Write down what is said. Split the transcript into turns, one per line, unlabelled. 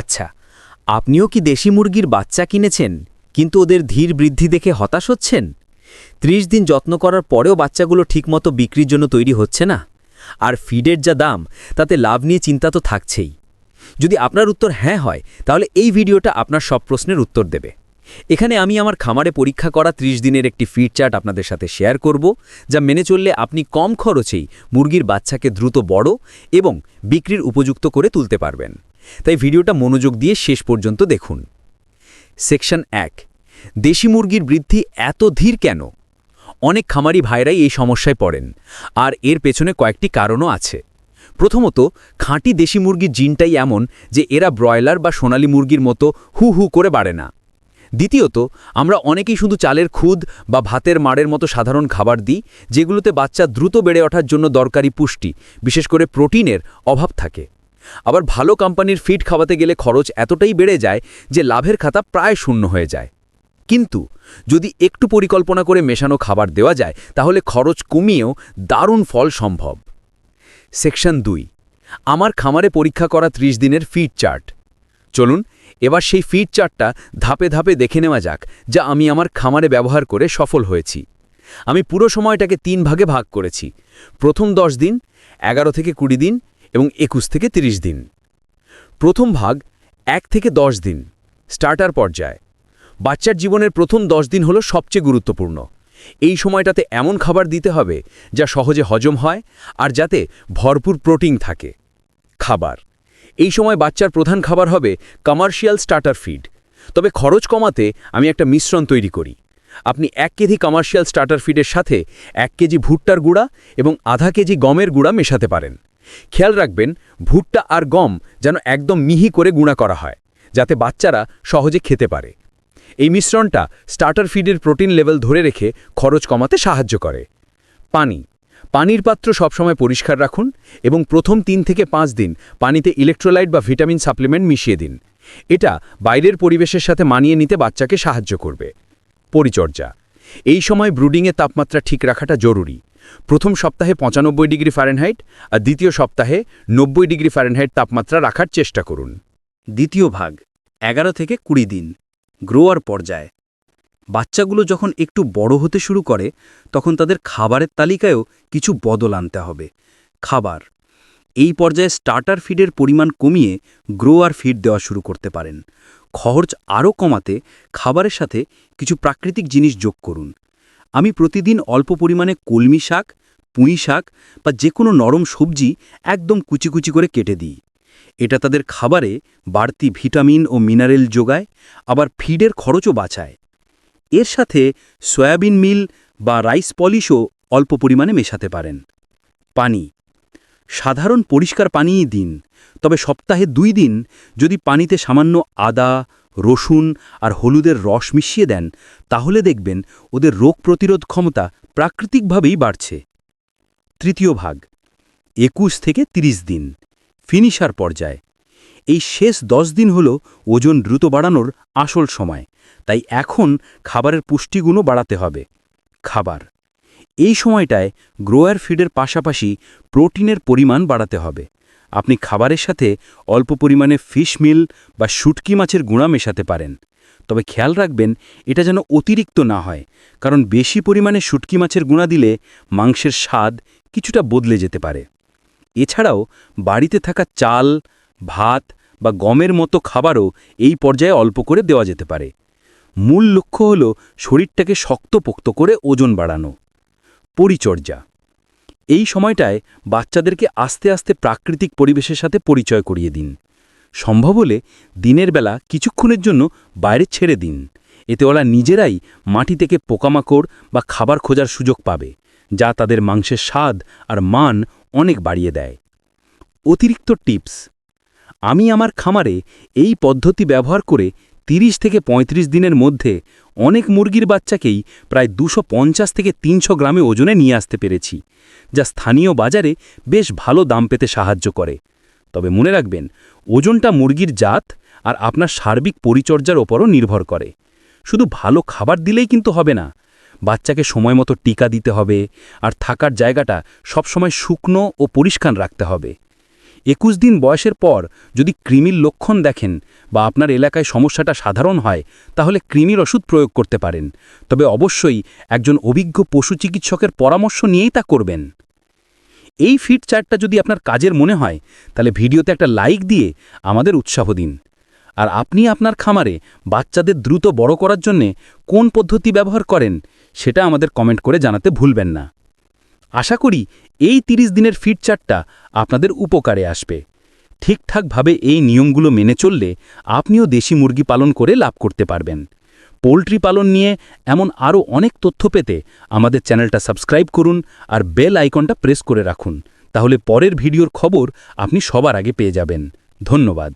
আচ্ছা আপনিও কি দেশি মুরগির বাচ্চা কিনেছেন, কিন্তু ওদের ধীর বৃদ্ধি দেখে হতাশ হচ্ছেন? ত্রিশ দিন যত্ন করার পরেও বাচ্চাগুলো ঠিকমতো বিক্রির জন্য তৈরি হচ্ছে না। আর ফিডের যা দাম, তাতে লাভ নিয়ে চিন্তা তো থাকছেই। যদি আপনার উত্তর হ্যাঁ হয়, তাহলে এই ভিডিওটা আপনার সব প্রশ্নের উত্তর দেবে। এখানে আমি আমার খামারে পরীক্ষা করা ৩০ দিনের একটি ফিড চার্ট আপনাদের সাথে শেয়ার করব, যা মেনে চললে আপনি কম খরচেই মুরগির বাচ্চাকে দ্রুত বড় এবং বিক্রির উপযুক্ত করে তুলতে পারবেন। তাই ভিডিওটা মনোযোগ দিয়ে শেষ পর্যন্ত দেখুন। সেকশন এক, দেশি মুরগির বৃদ্ধি এত ধীর কেন? অনেক খামারি ভাইরাই এই সমস্যায় পড়েন, আর এর পেছনে কয়েকটি কারণও আছে। প্রথমত, খাঁটি দেশি মুরগির জিনটাই এমন যে এরা ব্রয়লার বা সোনালী মুরগির মতো হু হু করে বাড়ে না। দ্বিতীয়ত, আমরা অনেকেই শুধু চালের খুদ বা ভাতের মাড়ের মতো সাধারণ খাবার দিই, যেগুলোতে বাচ্চা দ্রুত বেড়ে ওঠার জন্য দরকারি পুষ্টি, বিশেষ করে প্রোটিনের অভাব থাকে। আবার ভালো কোম্পানির ফিড খাওয়াতে গেলে খরচ এতটাই বেড়ে যায় যে লাভের খাতা প্রায় শূন্য হয়ে যায়। কিন্তু, যদি একটু পরিকল্পনা করে মেশানো খাবার দেওয়া যায়, তাহলে খরচ কমিয়েও দারুণ ফল সম্ভব। সেকশন দুই, আমার খামারে পরীক্ষা করা ৩০ দিনের ফিড চার্ট চলুন, এবার সেই ফিড চার্টটা ধাপে ধাপে দেখে নেওয়া যাক যা আমি আমার খামারে ব্যবহার করে সফল হয়েছি। আমি পুরো সময়টাকে তিন ভাগে ভাগ করেছি। প্রথম দশ দিন, এগারো থেকে কুড়ি দিন এবং একুশ থেকে ৩০ দিন। প্রথম ভাগ এক থেকে দশ দিন, স্টার্টার পর্যায়ে। বাচ্চার জীবনের প্রথম দশ দিন হলো সবচেয়ে গুরুত্বপূর্ণ। এই সময়টাতে এমন খাবার দিতে হবে যা সহজে হজম হয় আর যাতে ভরপুর প্রোটিন থাকে। খাবার। এই সময় বাচ্চার প্রধান খাবার হবে কমার্শিয়াল স্টার্টার ফিড তবে খরচ কমাতে আমি একটা মিশ্রণ তৈরি করি। আপনি এক কেজি কমার্শিয়াল স্টার্টার ফিডের সাথে এক কেজি ভুট্টার গুঁড়া এবং আধা কেজি গমের গুঁড়া মেশাতে পারেন। খেয়াল রাখবেন, ভুট্টা আর গম যেন একদম মিহি করে গুঁড়া করা হয়, যাতে বাচ্চারা সহজে খেতে পারে। এই মিশ্রণটা স্টার্টার ফিডের প্রোটিন লেভেল ধরে রেখে খরচ কমাতে সাহায্য করে। পানি। পানির পাত্র সবসময় পরিষ্কার রাখুন এবং প্রথম তিন থেকে পাঁচ দিন পানিতে ইলেকট্রোলাইট বা ভিটামিন সাপ্লিমেন্ট মিশিয়ে দিন। এটা বাইরের পরিবেশের সাথে মানিয়ে নিতে বাচ্চাকে সাহায্য করবে। পরিচর্যা। এই সময় ব্রুডিংয়ে তাপমাত্রা ঠিক রাখাটা জরুরি। প্রথম সপ্তাহে পঁচানব্বই ডিগ্রি ফারেনহাইট আর দ্বিতীয় সপ্তাহে নব্বই ডিগ্রি ফারেনহাইট তাপমাত্রা রাখার চেষ্টা করুন।
দ্বিতীয় ভাগ, এগারো থেকে কুড়ি দিন। গ্রোয়ার পর্যায়ে। বাচ্চাগুলো যখন একটু বড় হতে শুরু করে, তখন তাদের খাবারের তালিকায়ও কিছু বদল আনতে হবে। খাবার। এই পর্যায়ে স্টার্টার ফিডের পরিমাণ কমিয়ে গ্রোয়ার ফিড দেওয়া শুরু করতে পারেন। খরচ আরও কমাতে খাবারের সাথে কিছু প্রাকৃতিক জিনিস যোগ করুন। আমি প্রতিদিন অল্প পরিমাণে কলমি শাক, পুঁই শাক বা যে কোনো নরম সবজি একদম কুচি কুচি করে কেটে দিই। এটা তাদের খাবারে বাড়তি ভিটামিন ও মিনারেল যোগায়, আবার ফিডের খরচও বাঁচায়। এর সাথে সয়াবিন মিল বা রাইস পলিশও অল্প পরিমাণে মেশাতে পারেন। পানি। সাধারণ পরিষ্কার পানিই দিন, তবে সপ্তাহে দুই দিন যদি পানিতে সামান্য আদা, রসুন আর হলুদের রস মিশিয়ে দেন, তাহলে দেখবেন ওদের রোগ প্রতিরোধ ক্ষমতা প্রাকৃতিকভাবেই বাড়ছে। তৃতীয় ভাগ। একুশ থেকে ৩০ দিন। ফিনিশার পর্যায়। এই শেষ দশ দিন হল ওজন দ্রুত বাড়ানোর আসল সময়। তাই এখন খাবারের পুষ্টিগুণও বাড়াতে হবে। খাবার। এই সময়টায় গ্রোয়ার ফিডের পাশাপাশি প্রোটিনের পরিমাণ বাড়াতে হবে। আপনি খাবারের সাথে অল্প পরিমাণে ফিশ মিল বা শুটকি মাছের গুঁড়া মেশাতে পারেন। তবে খেয়াল রাখবেন, এটা যেন অতিরিক্ত না হয়, কারণ বেশি পরিমাণে শুটকি মাছের গুঁড়া দিলে মাংসের স্বাদ কিছুটা বদলে যেতে পারে। এছাড়াও বাড়িতে থাকা চাল, ভাত বা গমের মতো খাবারও এই পর্যায়ে অল্প করে দেওয়া যেতে পারে। মূল লক্ষ্য হল শরীরটাকে শক্তপোক্ত করে ওজন বাড়ানো। পরিচর্যা। এই সময়টায় বাচ্চাদেরকে আস্তে আস্তে প্রাকৃতিক পরিবেশের সাথে পরিচয় করিয়ে দিন। সম্ভব হলে দিনের বেলা কিছুক্ষণের জন্য বাইরে ছেড়ে দিন। এতে ওরা নিজেরাই মাটি থেকে পোকামাকড় বা খাবার খোঁজার সুযোগ পাবে, যা তাদের মাংসের স্বাদ আর মান অনেক বাড়িয়ে দেয়। অতিরিক্ত টিপস। আমি আমার খামারে এই পদ্ধতি ব্যবহার করে 30 থেকে ৩৫ দিনের মধ্যে অনেক মুরগির বাচ্চাকেই প্রায় দুশো পঞ্চাশ থেকে ৩০০ গ্রামে ওজনে নিয়ে আসতে পেরেছি, যা স্থানীয় বাজারে বেশ ভালো দাম পেতে সাহায্য করে। তবে মনে রাখবেন, ওজনটা মুরগির জাত আর আপনার সার্বিক পরিচর্যার ওপরও নির্ভর করে। শুধু ভালো খাবার দিলেই কিন্তু হবে না, বাচ্চাকে সময় মতো টিকা দিতে হবে আর থাকার জায়গাটা সবসময় শুকনো ও পরিষ্কার রাখতে হবে। একুশ দিন বয়সের পর যদি কৃমির লক্ষণ দেখেন বা আপনার এলাকায় সমস্যাটা সাধারণ হয়, তাহলে কৃমির ওষুধ প্রয়োগ করতে পারেন। তবে অবশ্যই একজন অভিজ্ঞ পশু চিকিৎসকের পরামর্শ নিয়েই তা করবেন। এই ফিট চার্টটা যদি আপনার কাজের মনে হয়, তাহলে ভিডিওতে একটা লাইক দিয়ে আমাদের উৎসাহ দিন। আর আপনি আপনার খামারে বাচ্চাদের দ্রুত বড় করার জন্যে কোন পদ্ধতি ব্যবহার করেন, সেটা আমাদের কমেন্ট করে জানাতে ভুলবেন না। আশা করি এই ৩০ দিনের ফিট চার্টটা আপনাদের উপকারে আসবে। ঠিকঠাকভাবে এই নিয়মগুলো মেনে চললে আপনিও দেশি মুরগি পালন করে লাভ করতে পারবেন। পোলট্রি পালন নিয়ে এমন আরও অনেক তথ্য পেতে আমাদের চ্যানেলটা সাবস্ক্রাইব করুন আর বেল আইকনটা প্রেস করে রাখুন। তাহলে পরের ভিডিওর খবর আপনি সবার আগে পেয়ে যাবেন। ধন্যবাদ।